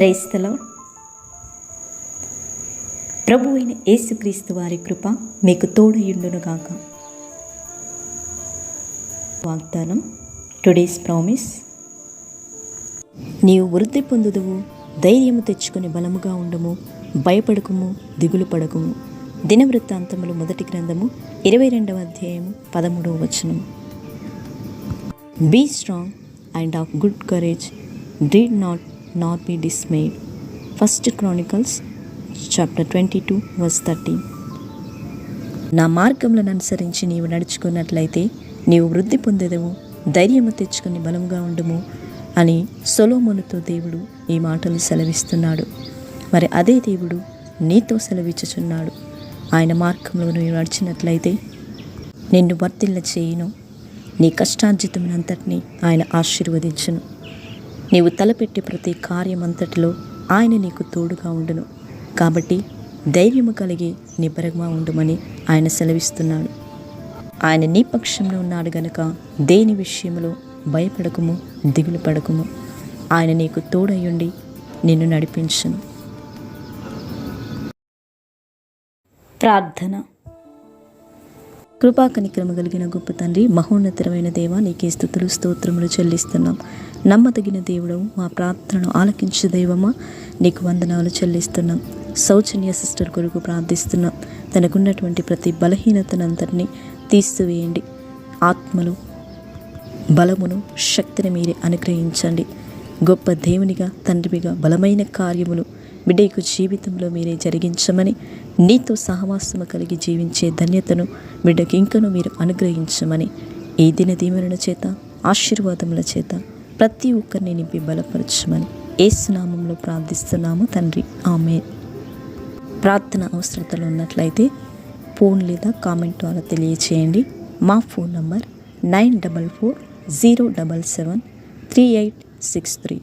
క్రైస్తలో ప్రభు అయిన యేసుక్రీస్తు వారి కృప మీకు తోడయుండునుగాక వాగ్దానం టుడేస్ ప్రామిస్ నీవు వృద్ధి పొందుదువు ధైర్యము తెచ్చుకుని బలముగా ఉండము భయపడకుము దిగులు పడకుము. దినవృత్తాంతములు మొదటి గ్రంథము ఇరవై రెండవ అధ్యాయము పదమూడవ వచనము be strong and of good courage deed not not be dismayed first Chronicles chapter twenty two verse thirty నా మార్గములను అనుసరించి నీవు నడుచుకున్నట్లయితే నీవు వృద్ధి పొందేదవు ధైర్యము తెచ్చుకొని బలముగా ఉండుము అని సొలోమోనుతో దేవుడు ఈ మాటలు సెలవిస్తున్నాడు. మరి అదే దేవుడు నీతో సెలవిచ్చుచున్నాడు. ఆయన మార్గంలో నువ్వు నడిచినట్లయితే నిన్ను వర్తిల్ల చేయును నీ కష్టార్జితమునంతటినీ ఆయన ఆశీర్వదించును. నీవు తలపెట్టే ప్రతి కార్యమంతటిలో ఆయన నీకు తోడుగా ఉండును. కాబట్టి ధైర్యము కలిగి నిబ్బరంగా ఉండుమని ఆయన సెలవిస్తున్నాడు. ఆయన నీ పక్షంలో ఉన్నాడు గనుక దేని విషయంలో భయపడకము దిగులు పడకము ఆయన నీకు తోడయ్యుండి నిన్ను నడిపించను. ప్రార్థన. కృపా కనిక్రమ కలిగిన గొప్ప తండ్రి మహోన్నతరమైన దేవ నీకే స్థుతులు స్తోత్రములు చెల్లిస్తున్నాం. నమ్మదగిన దేవుడవు మా ప్రార్థనను ఆలకించే దైవమా నీకు వందనాలు చెల్లిస్తున్నాం. సౌజన్య సిస్టర్ కొరకు ప్రార్థిస్తున్నాం. తనకున్నటువంటి ప్రతి బలహీనతనంతటినీ తీసివేయండి. ఆత్మలు బలమును శక్తిని మీరే అనుగ్రహించండి. గొప్ప దేవునిగా తండ్రిగా బలమైన కార్యములు బిడ్డకు జీవితంలో మీరే జరిగించమని నీతో సహవాసము కలిగి జీవించే ధన్యతను బిడ్డకి ఇంకను మీరు అనుగ్రహించమని ఈ దిన దీవెనల చేత ఆశీర్వాదముల చేత ప్రతి ఒక్కరిని నింపి బలపరచమని ఏసునామంలో ప్రార్థిస్తున్నాము తండ్రి. ఆమె ప్రార్థన అవసరతలు ఉన్నట్లయితే ఫోన్ లేదా కామెంట్ ద్వారా తెలియచేయండి. మా phone number nine double four zero double seven three eight six three.